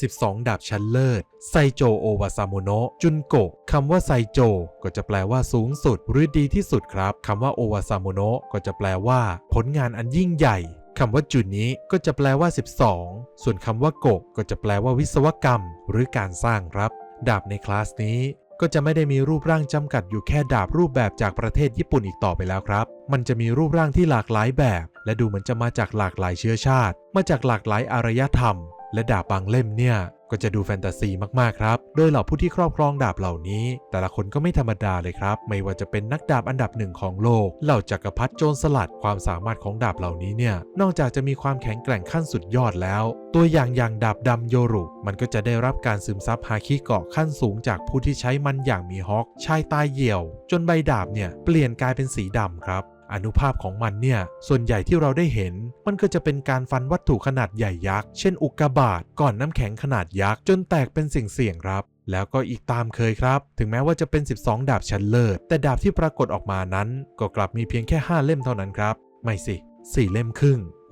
12 ดาบชั้นเลิศ ไซโจโอวาซาโมโนะจุนโกะคำว่าไซโจ ก็จะแปลว่าสูงสุด หรือดีที่สุดครับคำว่าโอวาซาโมโนะก็จะแปลว่า ผลงานอันยิ่งใหญ่คำว่าจุนนี้ก็จะแปลว่า 12 ส่วนคำว่าโกะก็จะแปลว่าวิศวกรรม หรือการสร้างครับ ดาบในคลาสนี้ก็จะไม่ได้มีรูปร่างจำกัดอยู่แค่ดาบรูปแบบจากประเทศญี่ปุ่นอีกต่อไปแล้วครับ มันจะมีรูปร่างที่หลากหลายแบบ และดูเหมือนจะมาจากหลากหลายเชื้อชาติ มาจากหลากหลายอารยธรรม และดาบบางเล่มเนี่ยก็จะดูแฟนตาซีมากๆครับ โดยเหล่าผู้ที่ครอบครองดาบเหล่านี้ แต่ละคนก็ไม่ธรรมดาเลยครับ ไม่ว่าจะเป็นนักดาบอันดับหนึ่งของโลก เหล่าจักรพรรดิโจรสลัดความสามารถของดาบเหล่านี้เนี่ย นอกจากจะมีความแข็งแกร่งขั้นสุดยอดแล้ว ตัวอย่างอย่างดาบดำโยรุ มันก็จะได้รับการซึมซับฮาคิเกาะขั้นสูงจากผู้ที่ใช้มันอย่างมีฮอกชายตายเหี่ยว จนใบดาบเนี่ยเปลี่ยนกลายเป็นสีดำครับ อนุภาพของมันเนี่ย ส่วนใหญ่ที่เราได้เห็น มันก็จะเป็นการฟันวัตถุขนาดใหญ่ยักษ์ เช่นอุกกาบาตก่อนน้ำแข็งขนาดยักษ์จนแตกเป็นสิ่งเสี่ยงครับ แล้วก็อีกตามเคยครับ ถึงแม้ว่าจะเป็น 12 ดาบชั้นเลิศ แต่ดาบที่ปรากฏออกมานั้น ก็กลับมีเพียงแค่ 5 เล่มเท่านั้นครับ ไม่สิ 4 เล่มครึ่ง